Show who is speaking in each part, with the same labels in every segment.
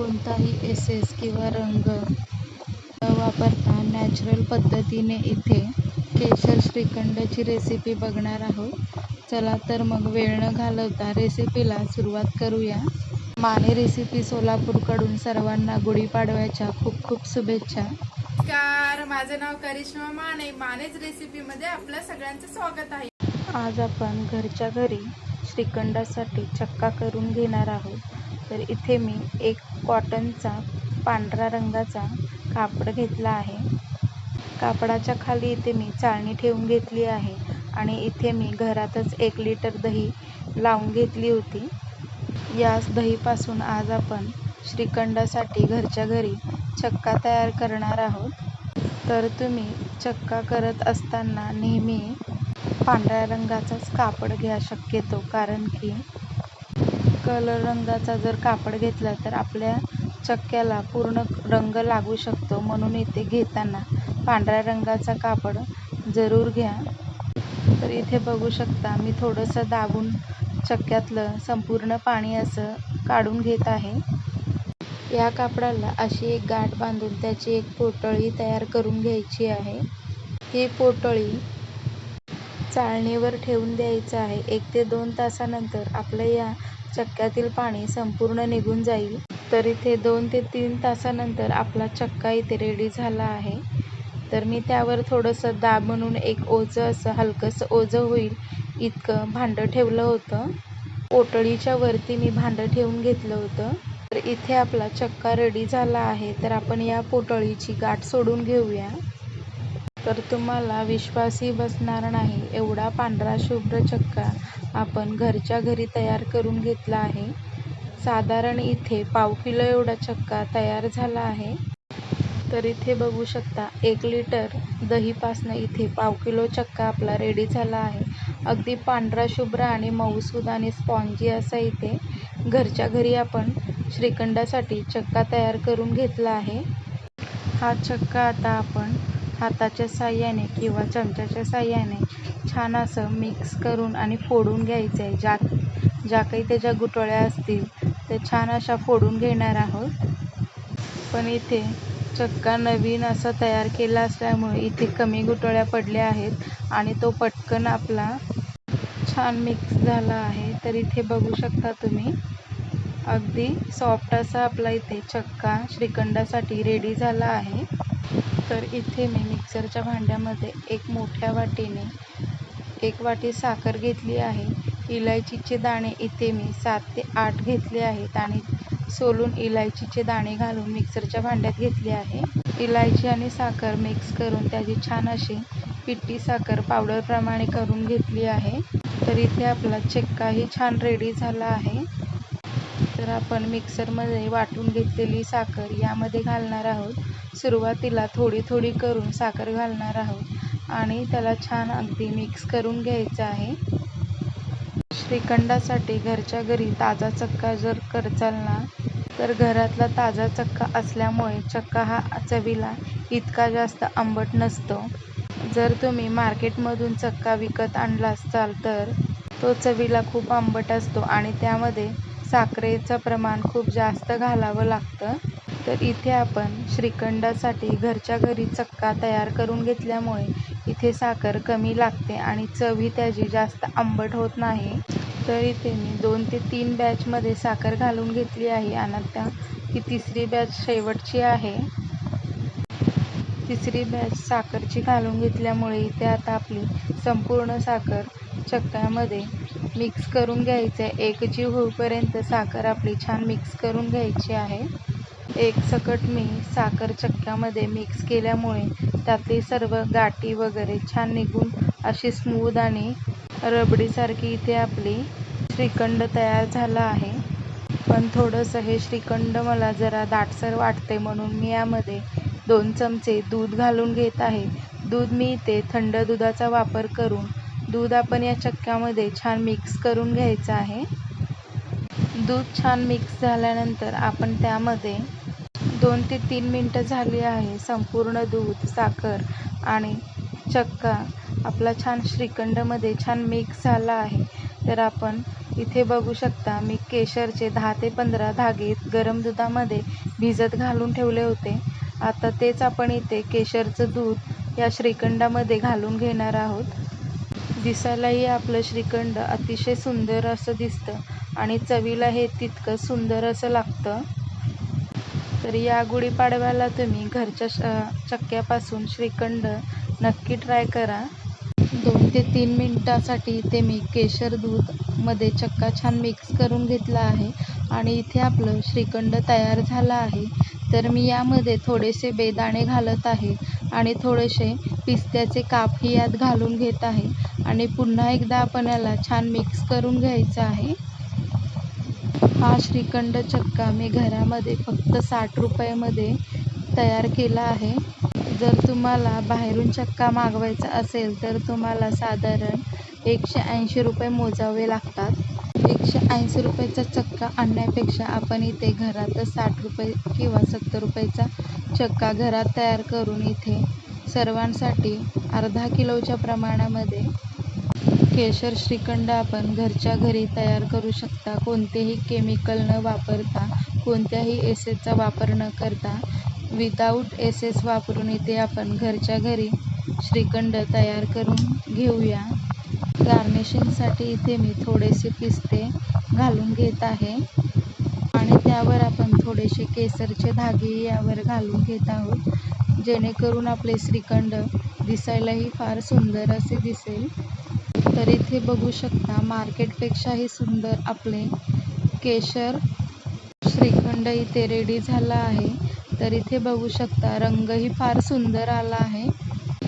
Speaker 1: कोणताही एसेस किंवा रंग न वापरता नॅचरल पद्धतीने इथे केशर श्रीखंडची रेसिपी बघणार आहोत. चला तर मग वेळ न घालवता रेसिपीला सुरुवात करूया. माने रेसिपी सोलापूरकडून सर्वांना गुढीपाडव्याच्या खूप खूप शुभेच्छा.
Speaker 2: नमस्कार माझं नाव करिश्मा माने. मानेच रेसिपीमध्ये आपलं सगळ्यांचं स्वागत आहे.
Speaker 1: आज आपण घरच्या घरी श्रीखंडासाठी चक्का करून घेणार आहोत. तर इथे मी एक कॉटनचा पांढऱ्या रंगाचा कापड घेतला आहे. कापडाच्या खाली इथे मी चाळणी ठेवून घेतली आहे आणि इथे मी घरातच एक लिटर दही लावून घेतली होती. याच दहीपासून आज आपण श्रीखंडासाठी घरच्या घरी चक्का तयार करणार आहोत. तर तुम्ही चक्का करत असताना नेहमी पांढऱ्या रंगाचाच कापड घ्या शक्यतो कारण की कलर रंगाचा जर कापड घेतला तर आपल्या चक्क्याला पूर्ण रंग लागू शकतो म्हणून इथे घेताना पांढऱ्या रंगाचा कापड जरूर घ्या. तर इथे बघू शकता मी थोडंसं दाबून चक्क्यातलं संपूर्ण पाणी असं काढून घेत आहे. या कापडाला अशी एक गाठ बांधून त्याची एक पोटळी तयार करून घ्यायची आहे. ही पोटळी चाळणीवर ठेवून द्यायचं आहे. एक ते दोन तासानंतर आपलं या चक्क्यातील पाणी संपूर्ण निघून जाईल. तर इथे दोन ते तीन तासानंतर आपला चक्का इथे रेडी झाला आहे. तर मी त्यावर थोडंसं दाब म्हणून एक ओझं असं हलकंसं ओझं होईल इतकं भांडं ठेवलं होतं. पोटळीच्या वरती मी भांडं ठेवून घेतलं होतं. तर इथे आपला चक्का रेडी झाला आहे तर आपण या पोटळीची गाठ सोडून घेऊया. तर तुम्हाला विश्वासही बसणार नाही एवढा पांढरा शुभ्र चक्का. आपण घरच्या घरी तयार करून घेतला आहे. साधारण इथे पाव किलो एवढा चक्का तयार झाला आहे. तर इथे बघू शकता एक लिटर दहीपासनं इथे पाव किलो चक्का आपला रेडी झाला आहे. अगदी पांढरा शुभ्र आणि मऊसूद आणि स्पॉन्जी असा इथे घरच्या घरी आपण श्रीखंडासाठी चक्का तयार करून घेतला आहे. हा चक्का आता आपण हाताच्या साह्याने किंवा चमच्याच्या साह्याने छान असं मिक्स करून आणि फोडून घ्यायचं आहे. ज्या ज्या काही त्याच्या गुठळ्या असतील ते छान अशा फोडून घेणार आहोत. पण इथे चक्का नवीन असा तयार केला असल्यामुळे इथे कमी गुठळ्या पडल्या आहेत आणि तो पटकन आपला छान मिक्स झाला आहे. तर इथे बघू शकता तुम्ही अगदी सॉफ्ट असा आपला इथे चक्का श्रीखंडासाठी रेडी झाला आहे. तर इथे मी मिक्सरच्या भांड्यामध्ये एक मोठ्या वाटीने एक वाटी साखर घेतली आहे. इलायचीचे दाणे इथे मी सात ते आठ घेतले आहेत आणि सोलून इलायचीचे दाणे घालून मिक्सरच्या भांड्यात घेतले आहे. इलायची आणि साखर मिक्स करून त्याची छान अशी पिठी साखर पावडरप्रमाणे करून घेतली आहे. तर इथे आपला चक्काही छान रेडी झाला आहे. तर आपण मिक्सरमध्ये वाटून घेतलेली साखर यामध्ये घालणार आहोत. सुरुवातीला थोडी थोडी करून साखर घालणार आहोत. आणि त्याला छान अगदी मिक्स करून घ्यायचं आहे. श्रीखंडासाठी घरच्या घरी ताजा चक्का जर करचाल ना तर घरातला ताजा चक्का असल्यामुळे चक्का हा चवीला इतका जास्त आंबट नसतो. जर तुम्ही मार्केटमधून चक्का विकत आणला असाल तर तो चवीला खूप आंबट असतो आणि त्यामध्ये साखरेचं प्रमाण खूप जास्त घालावं लागतं. तर इथे आपण श्रीखंडासाठी घरच्या घरी चक्का तयार करून घेतल्यामुळे इथे साखर कमी लागते आणि चवही त्याची जास्त आंबट होत नाही. तर इथे मी दोन ते तीन बॅचमध्ये साखर घालून घेतली आहे आणि आता ही तिसरी बॅच शेवटची आहे. तिसरी बॅच साखरची घालून घेतल्यामुळे इथे आता आपली संपूर्ण साखर चक्क्यामध्ये मिक्स करून घ्यायचं आहे एकजीव होईपर्यंत साखर आपली छान मिक्स करून घ्यायची आहे. एक सकट मी साखर चक्क्यामध्ये मिक्स केल्यामुळे त्यातली सर्व गाठी वगैरे छान निघून अशी स्मूद आणि रबडीसारखी इथे आपली श्रीखंड तयार झाला आहे. पण थोडंसं हे श्रीखंड मला जरा दाटसर वाटते म्हणून मी यामध्ये दोन चमचे दूध घालून घेत आहे. दूध मी इथे थंड दुधाचा वापर करून दूध आपण या चक्क्यामध्ये छान मिक्स करून घ्यायचं आहे. दूध छान मिक्स झाल्यानंतर आपण त्यामध्ये दोन ते तीन मिनटं झाली आहे. संपूर्ण दूध साखर आणि चक्का आपला छान श्रीखंडमध्ये छान मिक्स झाला आहे. तर आपण इथे बघू शकता मी केशरचे दहा ते पंधरा धागे गरम दुधामध्ये भिजत घालून ठेवले होते. आता तेच आपण इथे केशरचं दूध या श्रीखंडामध्ये घालून घेणार आहोत. दिसायलाही आपलं श्रीखंड अतिशय सुंदर असं दिसतं आणि चवीला हे तितकं सुंदर असं लागतं. तर या गुढीपाडव्याला तुम्ही घरच्या श- चक्क्यापासून श्रीखंड नक्की ट्राय करा. दोन ते तीन मिनटासाठी इथे मी केशर दूधमध्ये चक्का छान मिक्स करून घेतला आहे आणि इथे आपलं श्रीखंड तयार झालं आहे. तर मी यामध्ये थोडेसे बेदाणे घालत आहे आणि थोडेसे पिस्त्याचे कापही यात घालून घेत आहे. आणि पुन्हा एकदा आपण याला छान मिक्स करून घ्यायचं आहे. हा श्रीखंड चक्का मी घरामध्ये फक्त साठ रुपयामध्ये तयार केला आहे. जर तुम्हाला बाहेरून चक्का मागवायचा असेल तर तुम्हाला साधारण एकशे ऐंशी रुपये मोजावे लागतात. एकशे ऐंशी रुपयाचा चक्का आणण्यापेक्षा आपण इथे घरातच साठ रुपये किंवा सत्तर रुपयाचा चक्का घरात तयार करून इथे सर्वांसाठी अर्धा किलोच्या प्रमाणामध्ये केशर श्रीखंड आपण घरच्या घरी तयार करू शकता. कोणतेही केमिकल न वापरता कोणत्याही एसेसचा वापर न करता विदाऊट एसेस वापरून इथे आपण घरच्या घरी श्रीखंड तयार करून घेऊया. गार्निशिंगसाठी इथे मी थोडेसे पिस्ते घालून घेत आहे. आणि त्यावर आपण थोडेसे केसरचे धागे यावर घालून घेत आहोत. जेणेकरून आपले श्रीखंड दिसायलाही फार सुंदर असे दिसेल. तर इथे बघू शकता मार्केटपेक्षाही सुंदर आपले केशर. श्रीखंड इथे रेडी झाला आहे. तर इथे बघू शकता रंगही फार सुंदर आला आहे.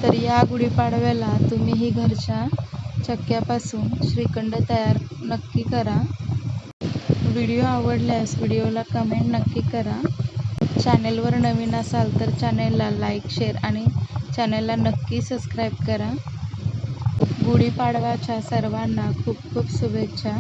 Speaker 1: तर या गुढीपाडव्याला तुम्हीही घरच्या चक्क्यापासून श्रीखंड तयार नक्की करा. व्हिडिओ आवडल्यास व्हिडिओला कमेंट नक्की करा. चॅनेलवर नवीन असाल तर चॅनेलला लाईक शेअर आणि चॅनेलला नक्की सबस्क्राईब करा. गुढीपाडवाच्या सर्वांना खूप खूप शुभेच्छा.